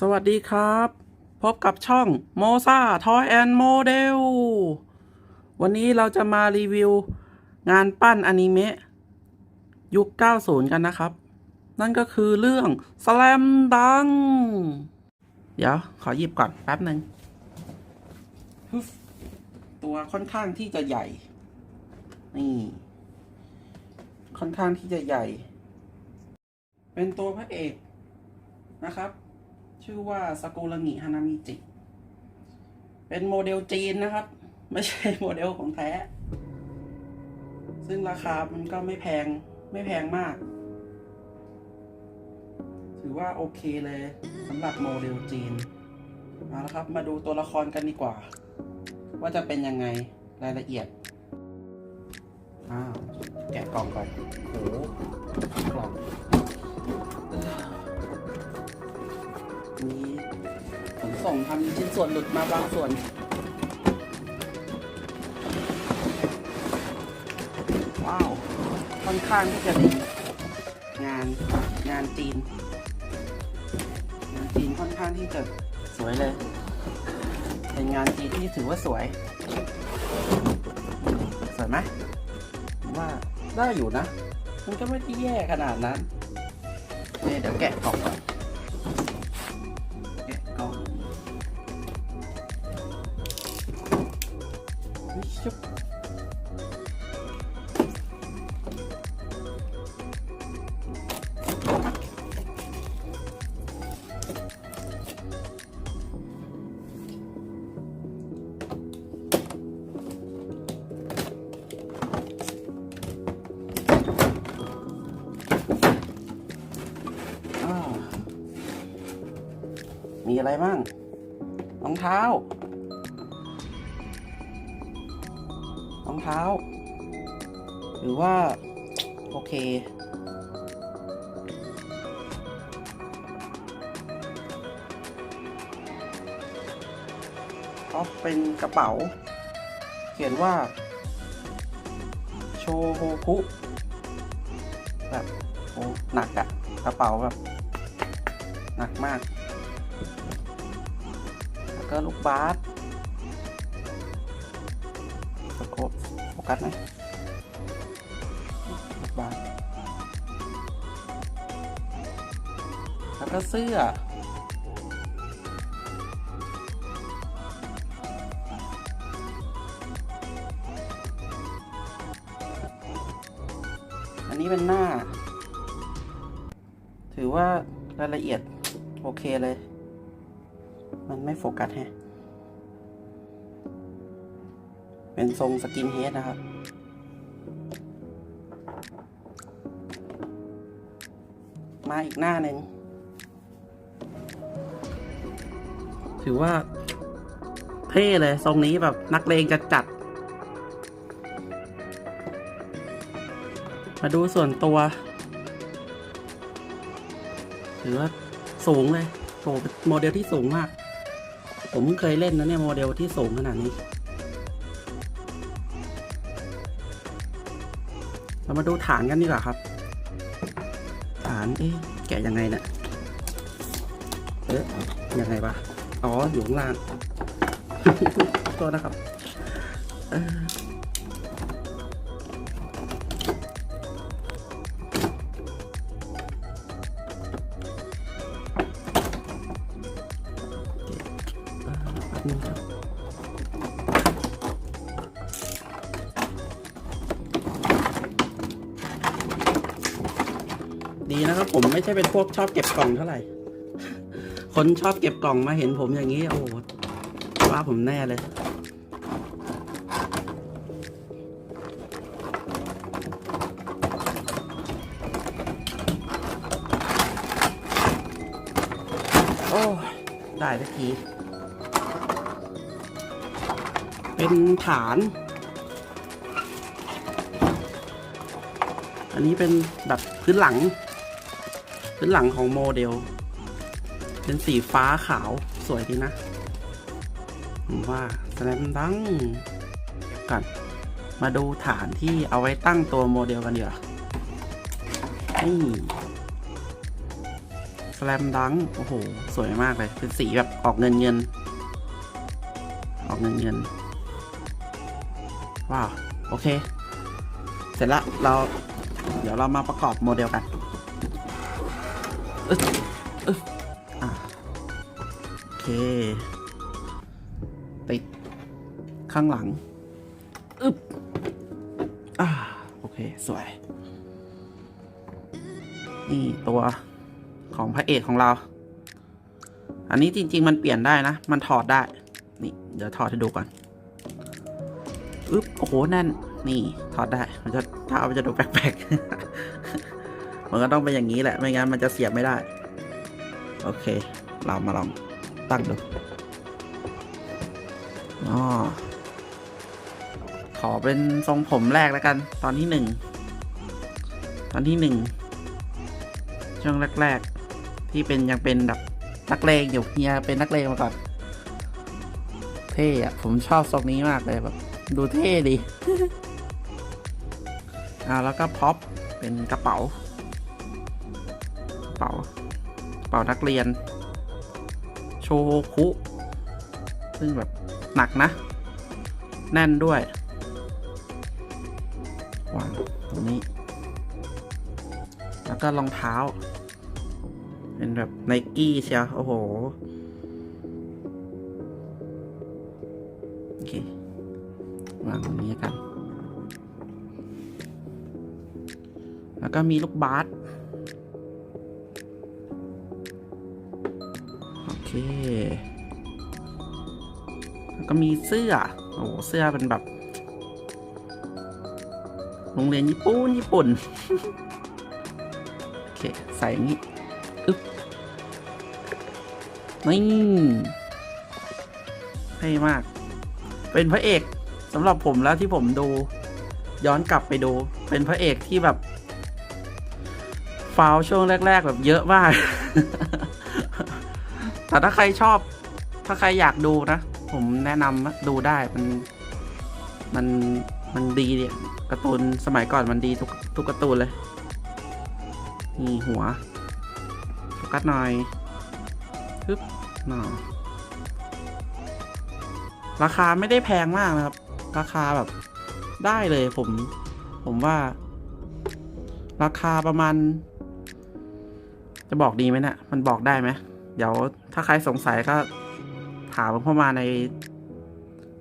สวัสดีครับ พบกับช่องโมซาทอยแอนโมเดลวันนี้เราจะมารีวิว งานปั้นอนิเมะยุค 90 กันนะครับ นั่นก็คือเรื่อง Slam Dunk เดี๋ยว ขอหยิบก่อนแป๊บหนึ่งฮึบตัวค่อนข้างที่จะใหญ่ นี่ ค่อนข้างที่จะใหญ่ เป็นตัวพระเอกนะครับ ชื่อว่าสกุลงิฮานามิจิ เป็นโมเดลจีนนะครับ ไม่ใช่โมเดลของแท้ ซึ่งราคามันก็ไม่แพงไม่แพงมาก ถือว่าโอเคเลยสำหรับโมเดลจีนเอาละครับมาดูตัวละครกันดีกว่า ว่าจะเป็นยังไงรายละเอียดอ้าวแกะกล่องก่อนโอ้หกล่อง ส่งทำชิ้นส่วนหลุดมาบางส่วนว้าวค่อนข้างที่จะดีงานงานจีน งานจีนค่อนข้างที่จะสวยเลย เป็นงานจีนที่ถือว่าสวย สวยไหมว่าได้อยู่นะ มันก็ไม่ได้แย่ขนาดนั้นเนี่ยเดี๋ยวแกะกล่องก่อน มีอะไรบ้างรองเท้ารองเท้า หรือว่า โอเค ก็เป็นกระเป๋า เขียนว่า โชโฮคุแบบโอ้หนักอะกระเป๋าแบบ หนักมาก แล้วก็ลูกบาสโคปโฟกัสไหมลูกบาสแล้วก็เสื้ออันนี้เป็นหน้า ถือว่ารายละเอียด โอเคเลย มันไม่โฟกัสแฮะ เป็นทรงสกินเฮดนะครับ มาอีกหน้าหนึ่ง ถือว่า เท่เลย ทรงนี้แบบนักเลงจะจัด มาดูส่วนตัวถือว่าสูงเลยโหโมเดลที่สูงมาก ผมเพิ่งเคยเล่นนะเนี่ยโมเดลที่สูงขนาดนี้ เรามาดูฐานกันดีกว่าครับ ฐาน เอ๊ะ แกะยังไงเนะี่ยเอ๊ะยังไงวะ อ๋อ อยู่ข้างล่างโทษนะครับ ดีนะครับ ผมไม่ใช่เป็นพวกชอบเก็บกล่องเท่าไหร่ คนชอบเก็บกล่องมาเห็นผมอย่างนี้ โอ้โหว่าผมแน่เลย โอ้ ได้สักที เป็นฐาน อันนี้เป็นแบบพื้นหลัง พื้นหลังของโมเดล เป็นสีฟ้าขาวสวยดีนะ ผมว่าแสลมดังก็บก่อนมาดูฐานที่เอาไว้ตั้งตัวโมเดลกันดีกว่านี่สแลมดัง โอ้โห สวยมากเลย เป็นสีแบบออกเงินเงิน ออกเงินเงิน ว้าว โอเค เสร็จละเรา เดี๋ยวเรามาประกอบโมเดลกัน อะโอเค ติด ข้างหลังอึบอ่าโอเค สวย นี่ตัวของพระเอกของเรา อันนี้จริง ๆ มันเปลี่ยนได้นะ มันถอดได้ นี่ เดี๋ยวถอดให้ดูก่อนอึ๊บโอ้โหแน่น นี่ ถอดได้ มันจะถ้าเอามันจะดูแปลกๆ มันก็ต้องเป็นอย่างนี้แหละ ไม่งั้นมันจะเสียบไม่ได้ โอเค เรามาลองตั้งดูอ๋อขอเป็นทรงผมแรกแล้วกัน ตอนที่หนึ่ง ตอนที่หนึ่ง ช่วงแรกๆ ที่เป็นยังเป็นแบบนักเลงอยู่เฮียเป็นนักเลงมาก่อนเท่อะผมชอบทรงนี้มากเลยแบบ ดูเท่ดีอ่าแล้วก็พ็อปเป็นกระเป๋า เป๋ากระเป๋านักเรียน โชคุ ซึ่งแบบหนักนะ แน่นด้วย วางตรงนี้ แล้วก็รองเท้า เป็นแบบไนกี้เชียวโอ้โห โอเควางตรงนี้กัน แล้วก็มีลูกบาส แล้วก็มีเสื้อ โอ้เสื้อเป็นแบบ โรงเรียนญี่ปุ่น ญี่ปุ่น โอเค ใส่อย่างนี้ อึ๊บ นี่เท่มาก เป็นพระเอกสำหรับผมแล้วที่ผมดู ย้อนกลับไปดู เป็นพระเอกที่แบบฟาวช่วงแรก ๆ แบบเยอะมาก แต่ถ้าใครชอบ ถ้าใครอยากดูนะ ผมแนะนำดูได้มันมันมันดีเนี่ยการ์ตูนสมัยก่อนมันดีทุกทุกการ์ตูนเลย นี่หัวโฟกัสหน่อยฮึบหน่อราคาไม่ได้แพงมากนะครับ ราคาแบบได้เลยผม ผมว่า ราคาประมาณ จะบอกดีไหมเนะี่ยมันบอกได้ไหม เดี๋ยวถ้าใครสงสัยก็ถามเข้ามาใน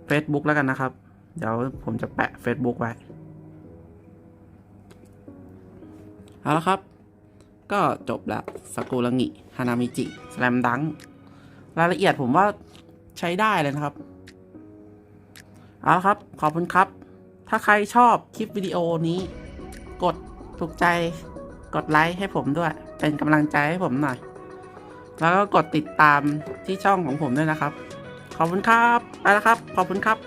Facebook แล้วกันนะครับ เดี๋ยวผมจะแปะ Facebook ไว้ เอาละครับ ก็จบล้วสกุลังิฮานามิจิสแลมดังรายละเอียดผมว่าใช้ได้เลยนะครับ เอาละครับ ขอบคุณครับ ถ้าใครชอบคลิปวิดีโอนี้ กดถูกใจ กดไลค์ให้ผมด้วย เป็นกำลังใจให้ผมหน่อย แล้วก็กดติดตามที่ช่องของผมด้วยนะครับ ขอบคุณครับไปแล้วครับ ขอบคุณครับ